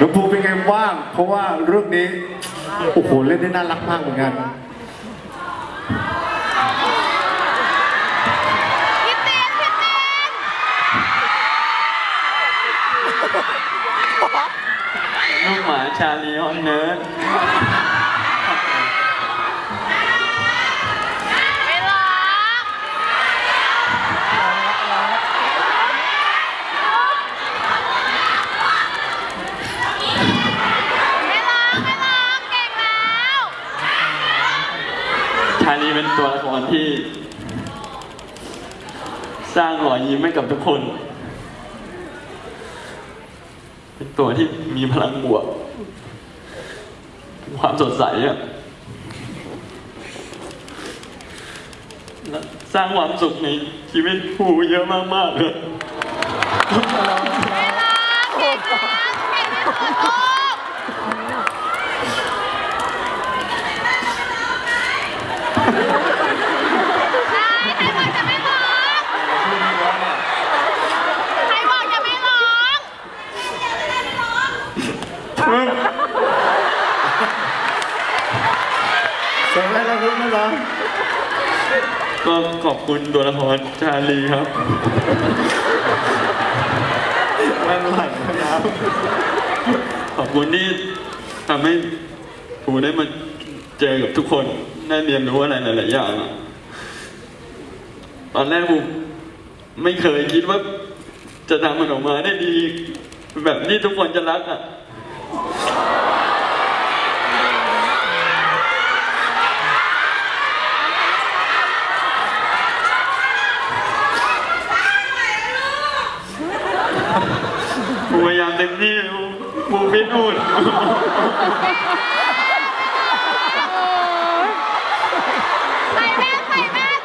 น้องภูเป็นไงบ้าง เพราะว่าเรื่องนี้ โอ้โห เล่นได้น่ารักมากเหมือนกัน พี่เตียนพี่เตียนลูกหมาชาลีฮอนเนิร์ด ไม่ร้องไม่ร้องไม่ร้องเก่งแล้ว ชาลีเป็นตัวละครที่ สร้างรอยยิ้มให้กับทุกคน เป็นตัวที่มีพลังบวก ความสดใสอะและสร้างความสุขในชีวิตผู้เยอะมากๆเลยไม่ร้องเก่งนะเก่งที่สุดลูกใช่ใครบอกจะไม่ร้องใครบอกจะไม่ร้อง เสร็จแล้วนะคุณนะร้องก็ขอบคุณตัวละครชาลีครับแม่งไหลนะครับขอบคุณที่ทำให้ผมได้มาเจอกับทุกคนได้เรียนรู้อะไรหลายๆอย่างอะตอนแรกผมไม่เคยคิดว่า จะทำมันออกมาได้ดี แบบที่ทุกคนจะรักอะ ผมพยายามเต็มที่ผมฟิตหุ่นใส่แว่นใส่แว่น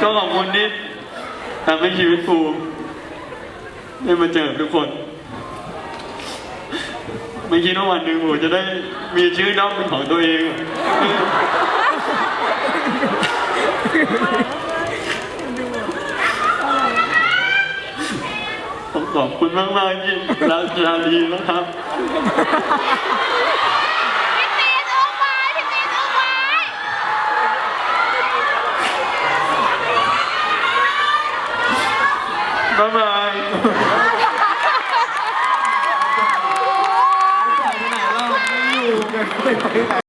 ก็ขอบคุณที่ทำให้ชีวิตภูได้มาเจอทุกคน ไม่คิดว่าวันหนึ่งผมจะได้มีชื่อด้อมเป็นของตัวเอง ขอบคุณมากๆที่รักจารีนะครับพี่ตีนอุ้มไว้พี่ตีนอุ้มไว้บ๊ายบายไม่ไปไหน